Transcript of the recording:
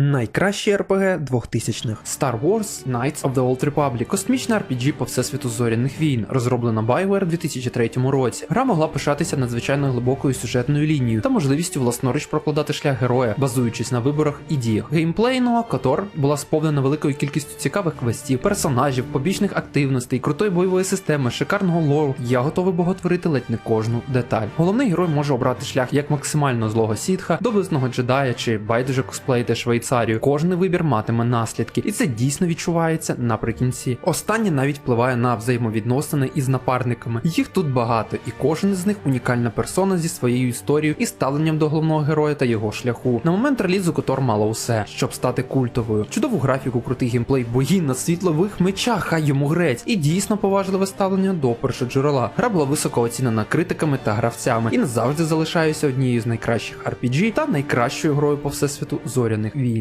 Найкращий RPG 2000-х Star Wars Knights of the Old Republic космічна RPG по всесвіту зоряних війн, розроблена BioWare у 2003 році. Гра могла пишатися надзвичайно глибокою сюжетною лінією та можливістю власноруч прокладати шлях героя, базуючись на виборах і діях. Геймплейного Котор була сповнена великою кількістю цікавих квестів, персонажів, побічних активностей, крутої бойової системи, шикарного лору. Я готовий боготворити ледь не кожну деталь. Головний герой може обрати шлях як максимально злого сітха, доблесного джедая чи байдуже косплеїти Швейцарію. Кожний вибір матиме наслідки, і це дійсно відчувається наприкінці. Останнє навіть впливає на взаємовідносини із напарниками. Їх тут багато, і кожен з них унікальна персона зі своєю історією і ставленням до головного героя та його шляху. На момент релізу Котор мала усе, щоб стати культовою. Чудову графіку, крутий геймплей, бої на світлових мечах, хай йому грець, і дійсно поважливе ставлення до першоджерела. Гра була високо оцінена критиками та гравцями і назавжди залишається однією з найкращих RPG та найкращою грою по всесвіту зоряних війн.